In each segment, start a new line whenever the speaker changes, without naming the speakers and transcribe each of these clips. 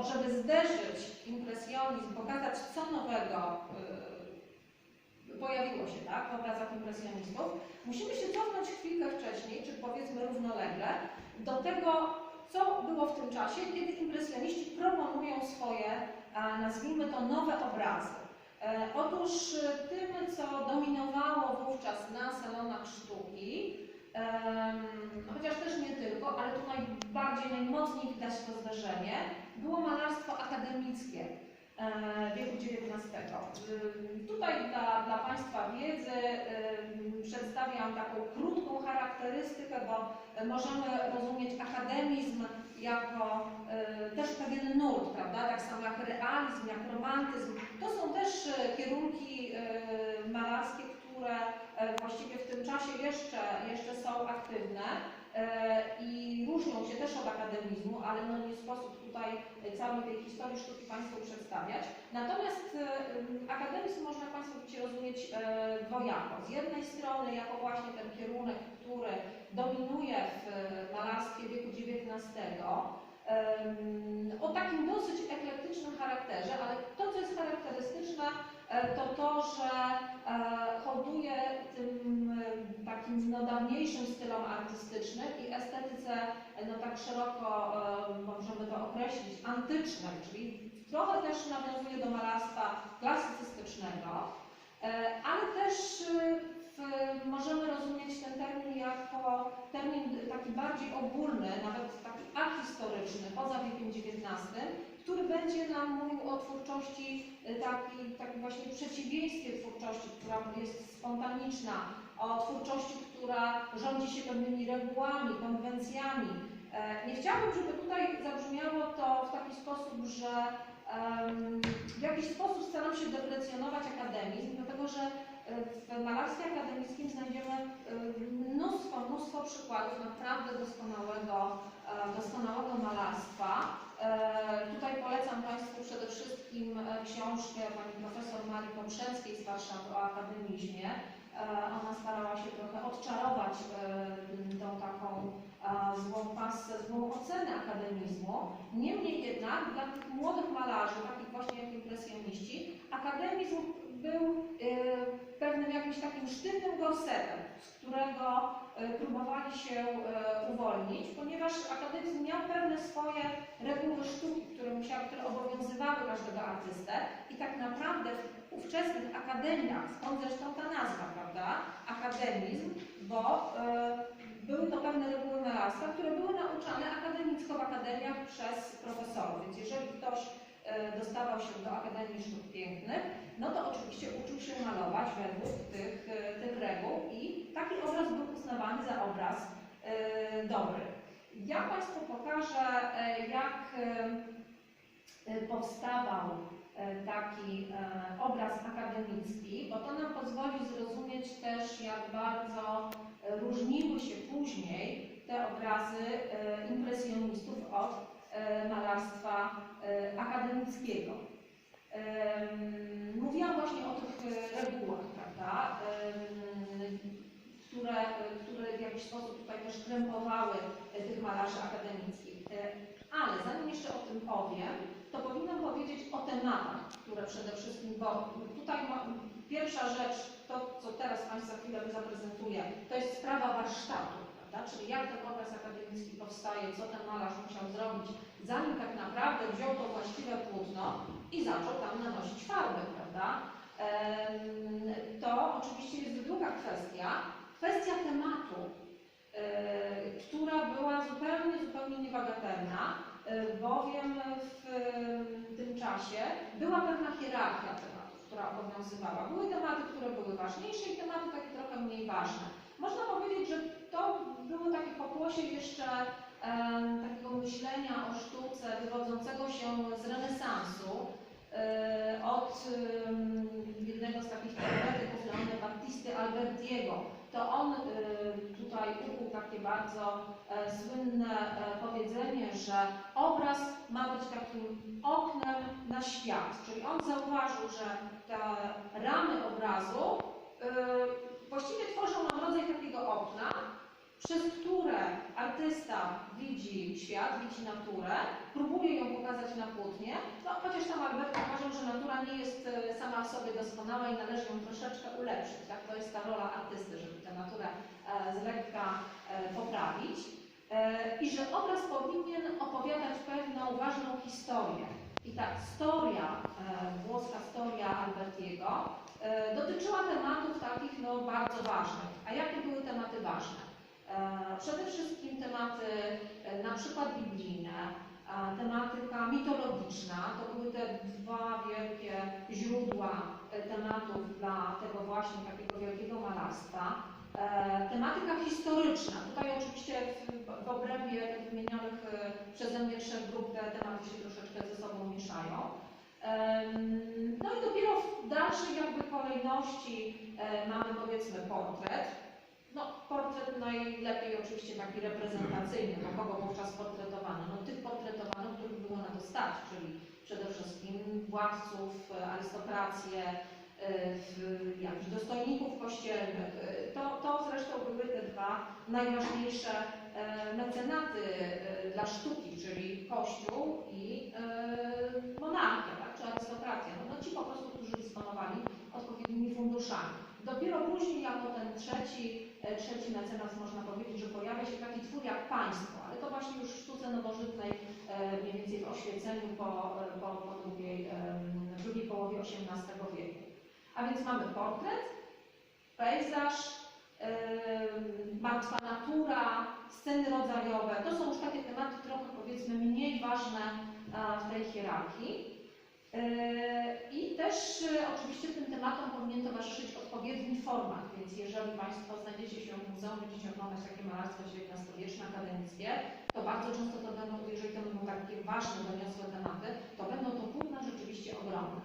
żeby zderzyć impresjonizm, pokazać co nowego y, pojawiło się tak, w obrazach impresjonistów, musimy się cofnąć chwilkę wcześniej, czy powiedzmy równolegle, do tego, co było w tym czasie, kiedy impresjoniści proponują swoje, a nazwijmy to, nowe obrazy. E, Otóż e, tym, co dominowało wówczas na salonach sztuki, chociaż też nie tylko, ale tu najbardziej, najmocniej widać to zdarzenie, było malarstwo akademickie e, wieku XIX. Ym, Tutaj dla, dla Państwa wiedzy ym, przedstawiam taką krótką charakterystykę, bo możemy rozumieć akademizm jako e, też pewien nurt, prawda? Tak samo jak realizm, jak romantyzm. To są też kierunki malarskie, które e, właściwie w tym czasie jeszcze, jeszcze są aktywne e, i różnią się też od akademizmu, ale no nie sposób tutaj całej tej historii sztuki Państwu przedstawiać. Natomiast e, akademizm można Państwo widzicie rozumieć dwojako. Z jednej strony jako właśnie ten kierunek, który dominuje w malarstwie wieku XIX, o takim dosyć eklektycznym charakterze, ale to, co jest charakterystyczne, e, to to, że e, hołduje tym takim no, dawniejszym stylom artystycznym i estetyce e, no, tak szeroko możemy to określić, antycznej, czyli trochę też nawiązuje do malarstwa klasycystycznego, ale też w, możemy rozumieć ten termin jako termin taki bardziej ogólny, nawet taki ahistoryczny, poza wiekiem XIX, który będzie nam mówił o twórczości e, takiej, takiej właśnie przeciwieństwie twórczości, która jest spontaniczna, o twórczości, która rządzi się pewnymi regułami, konwencjami. E, Nie chciałabym, żeby tutaj zabrzmiało to w taki sposób, że w jakiś sposób staram się deprecjonować akademizm, dlatego że w malarstwie akademickim znajdziemy e, mnóstwo, mnóstwo przykładów naprawdę doskonałego, e, doskonałego malarstwa. E, Tutaj polecam Państwu przede wszystkim e, książkę pani profesor Marii Poprzewskiej z Warszawy o akademizmie. Ona starała się trochę odczarować tą taką złą pasę, złą ocenę akademizmu. Niemniej jednak dla tych młodych malarzy, takich właśnie jak impresjoniści, akademizm był pewnym jakimś takim sztywnym gorsetem, z którego e, próbowali się e, uwolnić, ponieważ akademizm miał pewne swoje reguły sztuki, które musiały, które obowiązywały każdego artystę i tak naprawdę w ówczesnych akademiach, stąd zresztą ta nazwa, prawda, akademizm, bo e, były to pewne reguły malarstwa, które były nauczane akademicko w akademiach przez profesorów, więc jeżeli ktoś dostawał się do Akademii Sztuk Pięknych, no to oczywiście uczył się malować według tych, e, tych reguł i taki obraz był uznawany za obraz e, dobry. Ja Państwu pokażę, e, jak e, e, powstawał e, taki e, obraz akademicki, bo to nam pozwoli zrozumieć też, jak bardzo e, różniły się później te obrazy e, impresjonistów od e, malarstwa e, akademickiego. Em, Mówiłam właśnie o tych e, regułach, prawda, które, e, które w jakiś sposób tutaj też krępowały e, tych malarzy akademickich. E, Ale zanim jeszcze o tym powiem, to powinnam powiedzieć o tematach, które przede wszystkim, bo tutaj pierwsza rzecz, to co teraz Państwu za chwilę zaprezentuję, to jest sprawa warsztatu, prawda? czyli jak ten obraz akademicki powstaje, co ten malarz musiał zrobić, zanim tak naprawdę wziął to właściwe płótno i zaczął tam nanosić farbę, prawda? To oczywiście jest druga kwestia, kwestia tematu, e, która była zupełnie, zupełnie niebagatelna, e, bowiem w e, tym czasie była pewna hierarchia tematów, która obowiązywała. Były tematy, które były ważniejsze i tematy takie trochę mniej ważne. Można powiedzieć, że to było takie pokłosie jeszcze takiego myślenia o sztuce wywodzącego się z renesansu, e, od jednego z takich teoretyków, Leone Battisty Albertiego. To on e, tutaj ukuł takie bardzo e, słynne powiedzenie, że obraz ma być takim oknem na świat. Czyli on zauważył, że te ramy obrazu właściwie tworzą nam rodzaj takiego okna, przez które artysta widzi świat, widzi naturę, próbuje ją pokazać na płótnie, no chociaż tam Albert uważał, że natura nie jest e, sama w sobie doskonała i należy ją troszeczkę ulepszyć. Tak? To jest ta rola artysty, żeby tę naturę e, z lekka e, poprawić. E, I że obraz powinien opowiadać pewną ważną historię. I ta historia, e, włoska historia Albertiego, e, dotyczyła tematów takich no, bardzo ważnych. A jakie były tematy ważne? E, Przede wszystkim tematy e, na przykład biblijne, tematyka mitologiczna, to były te dwa wielkie źródła e, tematów dla tego właśnie takiego wielkiego malarstwa. Tematyka historyczna, tutaj oczywiście w, w obrębie wymienionych przeze mnie trzech grup te tematy się troszeczkę ze sobą mieszają. No i dopiero w dalszej jakby kolejności mamy powiedzmy portret. No portret najlepiej oczywiście taki reprezentacyjny, bo kogo wówczas portretowano? No tych portretowano, których było na to stać, czyli przede wszystkim władców, arystokrację, e, jakichś dostojników kościelnych. E, To, to zresztą były te dwa najważniejsze e, mecenaty dla sztuki, czyli Kościół i monarchia, tak, czy arystokracja. No, no ci po prostu, którzy dysponowali odpowiednimi funduszami. Dopiero później, jako ten trzeci, trzeci mecenas, można powiedzieć, że pojawia się taki twór jak państwo, ale to właśnie już w sztuce nowożytnej, e, mniej więcej w oświeceniu po, e, po, po drugiej, drugiej połowie XVIII wieku. A więc mamy portret, pejzaż, martwa natura, sceny rodzajowe. To są już takie tematy trochę powiedzmy mniej ważne e, w tej hierarchii. I też e, oczywiście tym tematom powinien towarzyszyć odpowiedni format, więc jeżeli Państwo znajdziecie się w muzeum, będziecie oglądać takie malarstwo XIX-wieczne, akademickie, to bardzo często to będą, jeżeli to będą takie ważne, doniosłe tematy, to będą to płótna rzeczywiście ogromne.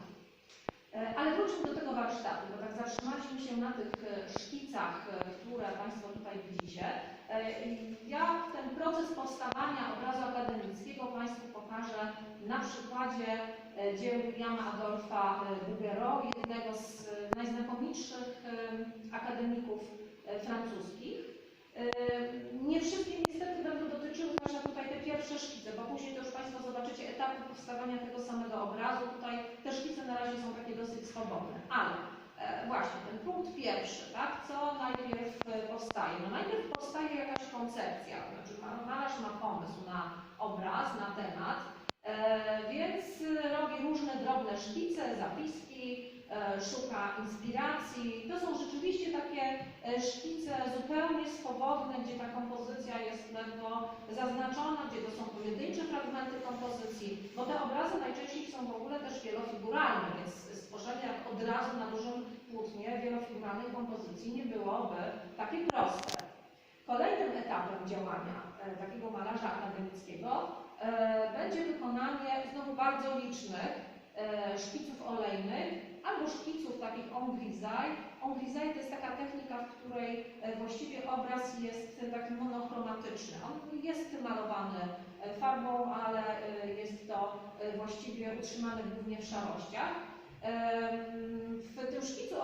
E, Ale wróćmy do tego warsztatu, bo tak zatrzymaliśmy się na tych e, szkicach, które Państwo tutaj widzicie. E, i Ja ten proces powstawania obrazu akademickiego Państwu pokażę na przykładzie e, dzieł Williama Adolfa e, Bouguereau, jednego z e, najznakomitszych akademików francuskich. Nie wszystkie niestety będą dotyczyły, zwłaszcza tutaj te pierwsze szkice, bo później to już Państwo zobaczycie etapy powstawania tego samego obrazu. Tutaj te szkice na razie są takie dosyć swobodne, ale właśnie ten punkt pierwszy, tak, co najpierw powstaje? No najpierw powstaje jakaś koncepcja, znaczy ma- malarz ma pomysł na obraz, na temat, więc e, robi różne drobne szkice, zapiski, e, szuka inspiracji. To są rzeczywiście takie e, szkice zupełnie swobodne, gdzie ta kompozycja jest ledwo zaznaczona, gdzie to są pojedyncze fragmenty kompozycji, bo te obrazy najczęściej są w ogóle też wielofiguralne, więc stworzenie od razu na dużym płótnie wielofiguralnej kompozycji nie byłoby takie proste. Kolejnym etapem działania takiego malarza akademickiego będzie wykonanie znowu bardzo licznych e, szkiców olejnych albo szkiców takich en grisaille. En grisaille to jest taka technika, w której e, właściwie obraz jest e, taki monochromatyczny. On jest malowany e, farbą, ale e, jest to e, właściwie utrzymane głównie w szarościach.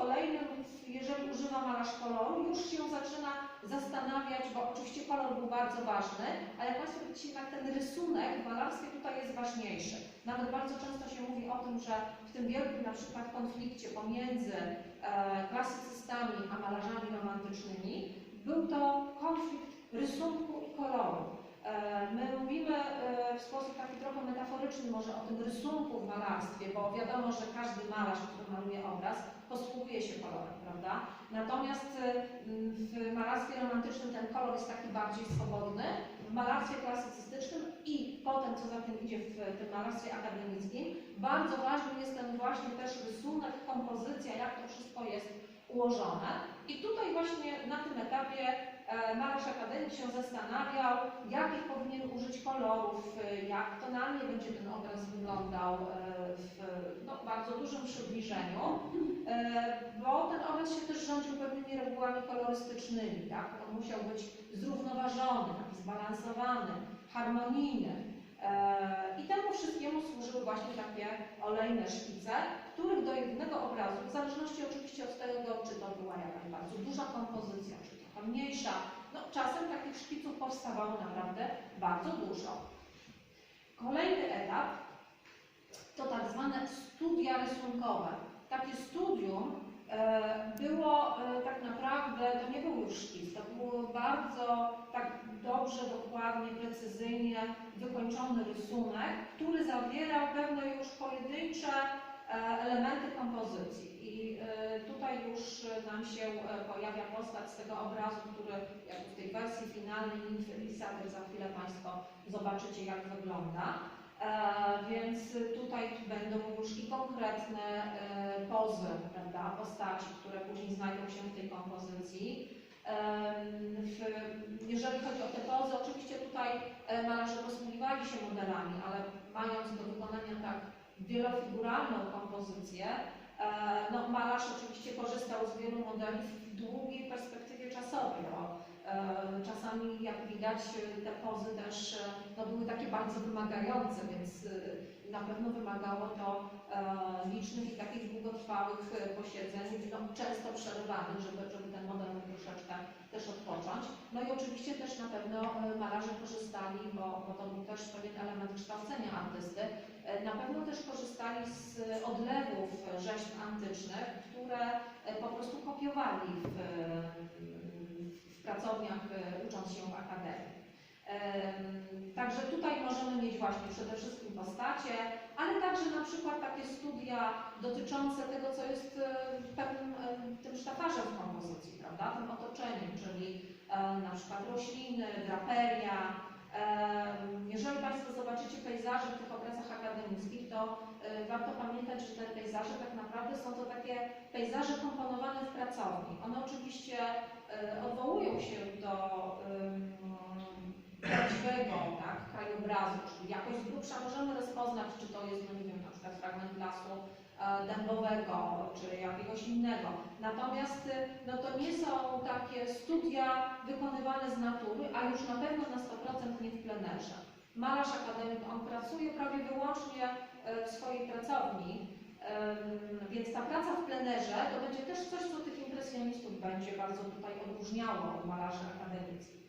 Em, W tym szkicu olejnym, jeżeli używa malarz koloru, już się zaczyna zastanawiać, bo oczywiście kolor był bardzo ważny, ale jak Państwo widzicie, jednak ten rysunek w malarstwie tutaj jest ważniejszy. Nawet bardzo często się mówi o tym, że w tym wielkim na przykład konflikcie pomiędzy e, klasycystami a malarzami romantycznymi był to konflikt rysunku i koloru. E, My mówimy e, w sposób taki trochę metaforyczny może o tym rysunku w malarstwie, bo wiadomo, że każdy malarz, który maluje obraz, posługuje się kolorem, prawda? Natomiast e, w malarstwie romantycznym ten kolor jest taki bardziej swobodny, w malarstwie klasycystycznym i potem, co za tym idzie w tym malarstwie akademickim, bardzo ważny jest ten właśnie też rysunek, kompozycja, jak to wszystko jest ułożone. I tutaj właśnie na tym etapie e, malarz akademik się zastanawiał, jakich powinien użyć kolorów, e, jak tonalnie będzie ten obraz wyglądał e, w no, bardzo dużym przybliżeniu, bo ten obraz się też rządził pewnymi regułami kolorystycznymi, tak? On musiał być zrównoważony, zbalansowany, harmonijny. I temu wszystkiemu służyły właśnie takie olejne szkice, których do jednego obrazu, w zależności oczywiście od tego, czy to była jakaś bardzo duża kompozycja, czy mniejsza, No, czasem takich szkiców powstawało naprawdę bardzo dużo. Kolejny etap to tak zwane studia rysunkowe. Takie studium e, było e, tak naprawdę, to nie był już szkic, to był bardzo tak dobrze, dokładnie, precyzyjnie wykończony rysunek, który zawierał pewne już pojedyncze elementy kompozycji. I e, tutaj już nam się e, pojawia postać z tego obrazu, który jak w tej wersji finalnej Lisater za chwilę Państwo zobaczycie jak wygląda. E, więc tutaj będą już i konkretne e, pozy prawda, postaci, które później znajdą się w tej kompozycji. Jeżeli chodzi o te pozy, oczywiście tutaj e, malarze posługiwali się modelami, ale mając do wykonania tak wielofiguralną kompozycję, e, no, malarz oczywiście korzystał z wielu modeli w długiej perspektywie czasowej, bo e, czasami, jak widać, te pozy też e, no, były takie bardzo wymagające, więc na pewno wymagało to e, licznych i takich długotrwałych e, posiedzeń, no, często przerywanych, żeby, żeby ten model mógł troszeczkę też odpocząć. No i oczywiście też na pewno e, malarze korzystali, bo, bo to był też pewien element kształcenia artysty, na pewno też korzystali z odlewów rzeźb antycznych, które po prostu kopiowali w, w pracowniach, ucząc się w akademii. Także tutaj możemy mieć właśnie przede wszystkim postacie, ale także na przykład takie studia dotyczące tego, co jest e, pewnym tym sztafarzem w kompozycji, prawda, tym otoczeniem, czyli e, na przykład rośliny, draperia. Jeżeli Państwo zobaczycie pejzaże w tych obrazach akademickich, to e, warto pamiętać, że te pejzaże tak naprawdę są to takie pejzaże komponowane w pracowni. One oczywiście e, odwołują się do tak, krajobrazu, czyli jakoś z grubsza możemy rozpoznać, czy to jest, no nie wiem, na przykład fragment lasu e, dębowego, czy jakiegoś innego. Natomiast y, no to nie są takie studia wykonywane z natury, a już na pewno na 100% nie w plenerze. Malarz akademik, on pracuje prawie wyłącznie e, w swojej pracowni, więc ta praca w plenerze to będzie też coś, co tych impresjonistów będzie bardzo tutaj odróżniało od malarzy akademickich.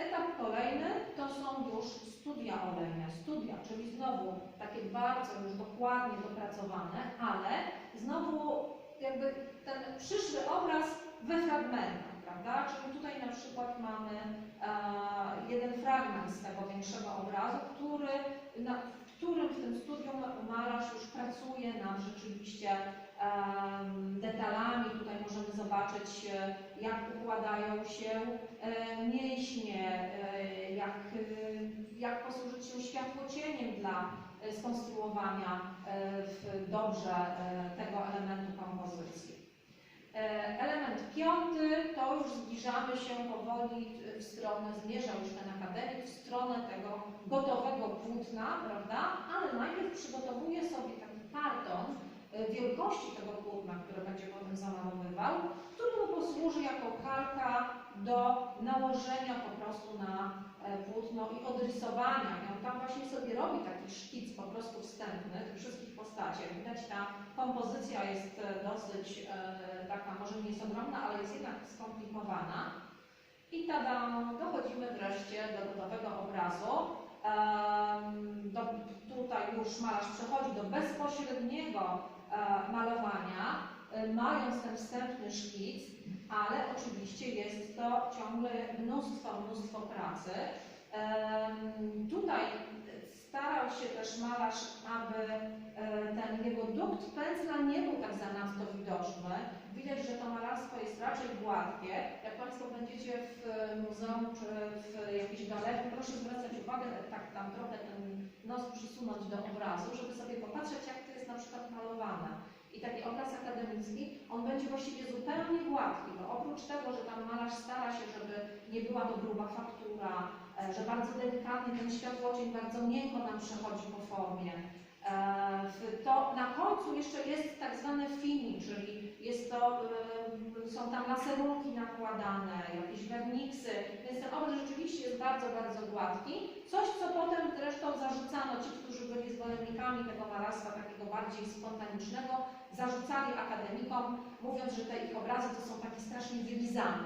Etap kolejny to są już studia olejne. Studia, czyli znowu takie bardzo już dokładnie dopracowane, ale znowu jakby ten przyszły obraz we fragmentach, prawda? Czyli tutaj na przykład mamy e, jeden fragment z tego większego obrazu, który, na, w którym w tym studium malarz już pracuje nad rzeczywiście możemy zobaczyć, e, jak układają się e, mięśnie, e, jak, jak posłużyć się światłocieniem dla skonstruowania w dobrze tego elementu kompozycji. Element piąty to już zbliżamy się powoli w stronę, zmierza już ten akademik, w stronę tego gotowego płótna, prawda? Ale najpierw przygotowuje sobie taki karton wielkości tego płótna, które będzie potem zamalowywał, jako kalka do nałożenia po prostu na e, płótno i odrysowania. I on tam właśnie sobie robi taki szkic po prostu wstępny tych wszystkich postaci. Jak widać ta kompozycja jest e, dosyć e, taka, może nie jest ogromna, ale jest jednak skomplikowana. I tada, dochodzimy wreszcie do gotowego obrazu. Do, tutaj już malarz przechodzi do bezpośredniego malowania, mając ten wstępny szkic, ale oczywiście jest to ciągle mnóstwo, mnóstwo pracy. Tutaj starał się też malarz, aby e, ten jego dukt pędzla nie był tak zanadto widoczny. Widać, że to malarstwo jest raczej gładkie. Jak Państwo będziecie w e, muzeum czy w jakiejś galerii, proszę zwracać uwagę, tak tam trochę ten nos przysunąć do obrazu, żeby sobie popatrzeć, jak to jest na przykład malowane. I taki obraz akademicki, on będzie właściwie zupełnie gładki, bo oprócz tego, że tam malarz stara się, żeby nie była to gruba faktura, e, że bardzo delikatnie ten światłocień bardzo miękko nam przechodzi po formie. E, To na końcu jeszcze jest tak zwany fini, czyli jest to, e, są tam laserunki nakładane, jakieś werniksy, więc ten obraz rzeczywiście jest bardzo, bardzo gładki. Coś, co potem zresztą byli tego malarstwa takiego bardziej spontanicznego, zarzucali akademikom, mówiąc, że te ich obrazy to są takie strasznie wylizane,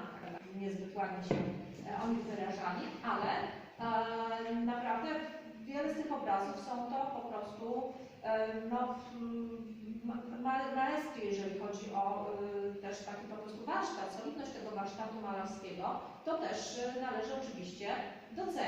niezbyt ładnie się e, o nich wyrażali, ale e, naprawdę wiele z tych obrazów są to po prostu e, no, ma- ma- maestry, jeżeli chodzi o y, też taki po prostu warsztat, solidność tego warsztatu malarskiego, to też y, należy oczywiście docenić.